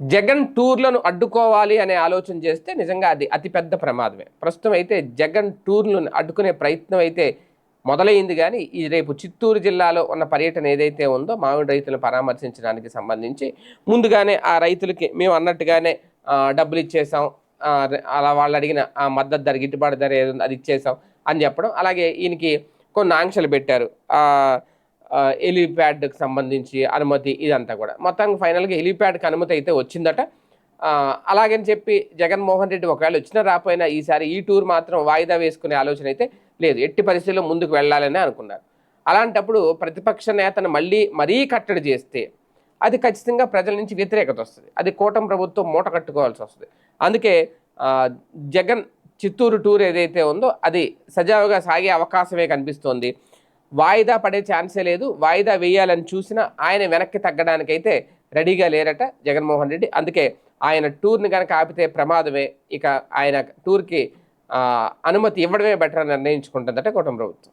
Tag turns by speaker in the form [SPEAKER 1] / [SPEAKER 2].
[SPEAKER 1] జగన్ టూర్లను అడ్డుకోవాలి అనే ఆలోచన చేస్తే నిజంగా అది అతిపెద్ద ప్రమాదమే. ప్రస్తుతం అయితే జగన్ టూర్లను అడ్డుకునే ప్రయత్నం అయితే మొదలైంది కానీ ఈ రేపు చిత్తూరు జిల్లాలో ఉన్న పర్యటన ఏదైతే ఉందో మామిడి రైతులను పరామర్శించడానికి సంబంధించి ముందుగానే ఆ రైతులకి మేము అన్నట్టుగానే డబ్బులు ఇచ్చేసాం అలా వాళ్ళు అడిగిన ఆ మద్దతు ధర గిట్టుబాటు ధర ఏదో అది ఇచ్చేసాం అని చెప్పడం. అలాగే ఈయనకి కొన్ని ఆంక్షలు పెట్టారు. హెలీప్యాడ్కి సంబంధించి అనుమతి ఇదంతా కూడా. మొత్తానికి ఫైనల్గా హెలీప్యాడ్కి అనుమతి అయితే వచ్చిందట. అలాగని చెప్పి జగన్మోహన్ రెడ్డి ఒకవేళ వచ్చినా రాపోయినా ఈసారి ఈ టూర్ మాత్రం వాయిదా వేసుకునే ఆలోచన అయితే లేదు. ఎట్టి పరిస్థితుల్లో ముందుకు వెళ్ళాలని అనుకున్నారు. అలాంటప్పుడు ప్రతిపక్ష నేతను మళ్ళీ మరీ కట్టడి చేస్తే అది ఖచ్చితంగా ప్రజల నుంచి వ్యతిరేకత వస్తుంది. అది కూటమి ప్రభుత్వం మూట కట్టుకోవాల్సి వస్తుంది. అందుకే జగన్ చిత్తూరు టూర్ ఏదైతే ఉందో అది సజావుగా సాగే అవకాశమే కనిపిస్తోంది. వాయిదా పడే ఛాన్సే లేదు. వాయిదా వేయాలని చూసినా ఆయన వెనక్కి తగ్గడానికైతే రెడీగా లేరట జగన్మోహన్ రెడ్డి. అందుకే ఆయన టూర్ని కనుక ఆపితే ప్రమాదమే. ఇక ఆయన టూర్కి అనుమతి ఇవ్వడమే బెటర్ అని నిర్ణయించుకుంటుందట కుటుంబ ప్రభుత్వం.